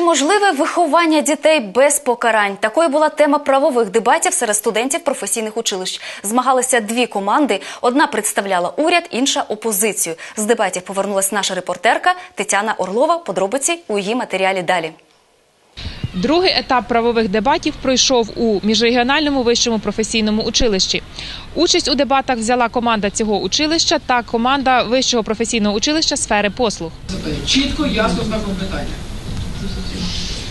Чи можливе виховання дітей без покарань? Такою була тема правових дебатів серед студентів професійних училищ. Змагалися дві команди. Одна представляла уряд, інша опозицію. З дебатів повернулась наша репортерка Тетяна Орлова. Подробиці у її матеріалі далі. Другий етап правових дебатів пройшов у міжрегіональному вищому професійному училищі. Участь у дебатах взяла команда цього училища та команда вищого професійного училища сфери послуг. Чітко, ясно, знаком питання.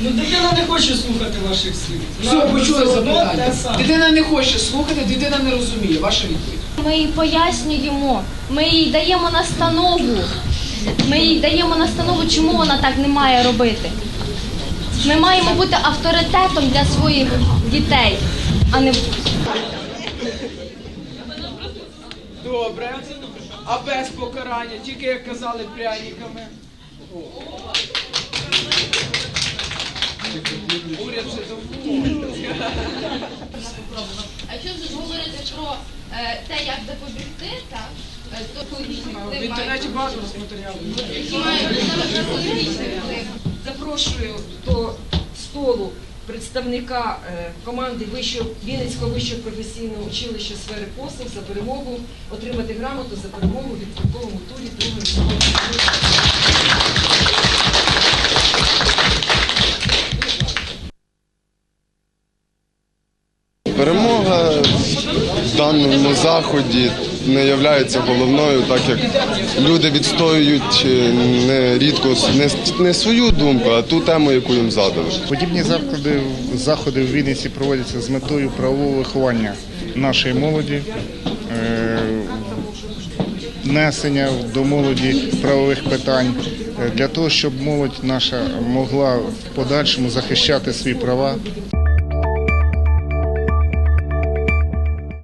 Ну, дитина не хоче слухати ваших слів. Все, почули запитання. Дитина не хоче слухати, дитина не розуміє. Ваша відповідь. Ми їй пояснюємо, ми їй даємо настанову. Ми їй даємо настанову, чому вона так не має робити. Ми маємо бути авторитетом для своїх дітей, а не Добре. А без покарання, тільки як казали пряниками. Уряд вже давно. А якщо вже говорити про те, як запобігти, так В інтернеті багато матеріалів. Запрошую до столу представника е, команди вищого Вінницького вищого професійного училища сфери послуг за перемогу отримати грамоту за перемогу в відбірковому турі другої Перемога в даному заході не є головною, так як люди відстоюють е, не рідко не, не свою думку, а ту тему, яку їм задали. Подібні заходи, заходи в Вінниці проводяться з метою правового виховання нашої молоді, е, внесення до молоді правових питань е, для того, щоб молодь наша могла в подальшому захищати свої права.